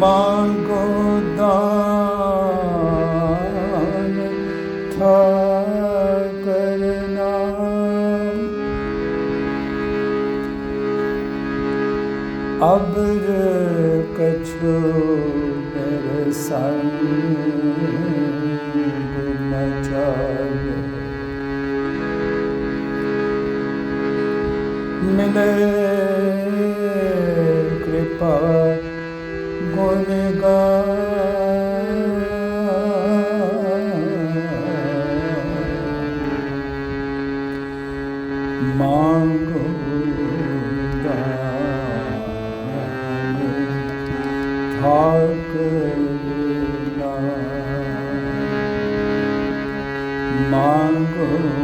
मागोदान था करना अब्र कछु बरसंग मचाले मिले कृपा ਮੰਗੋ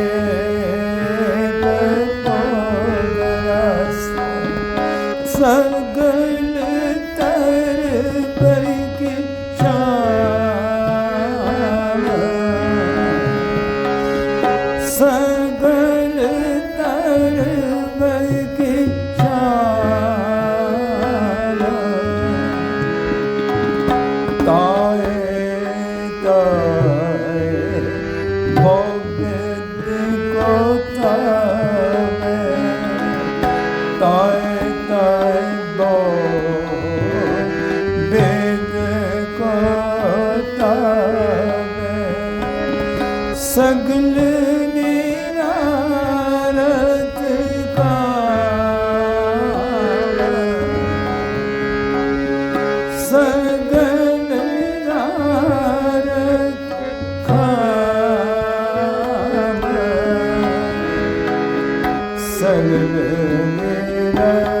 た。Amen. Amen.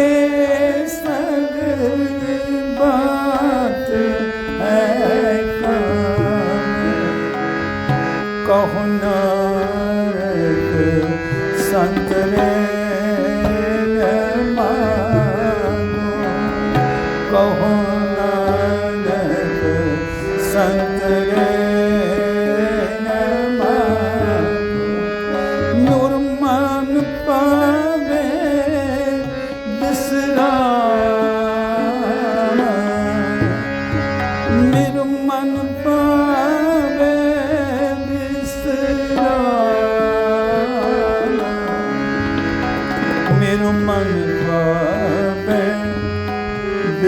Santana.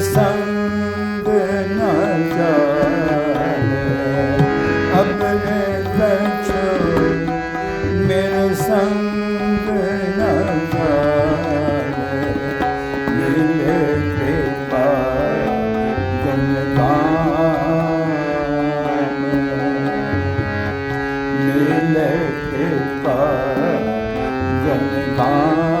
संग न जान अपने बचो मेरे संग न जान मिले कृपा गंगान मिले कृपा गंगान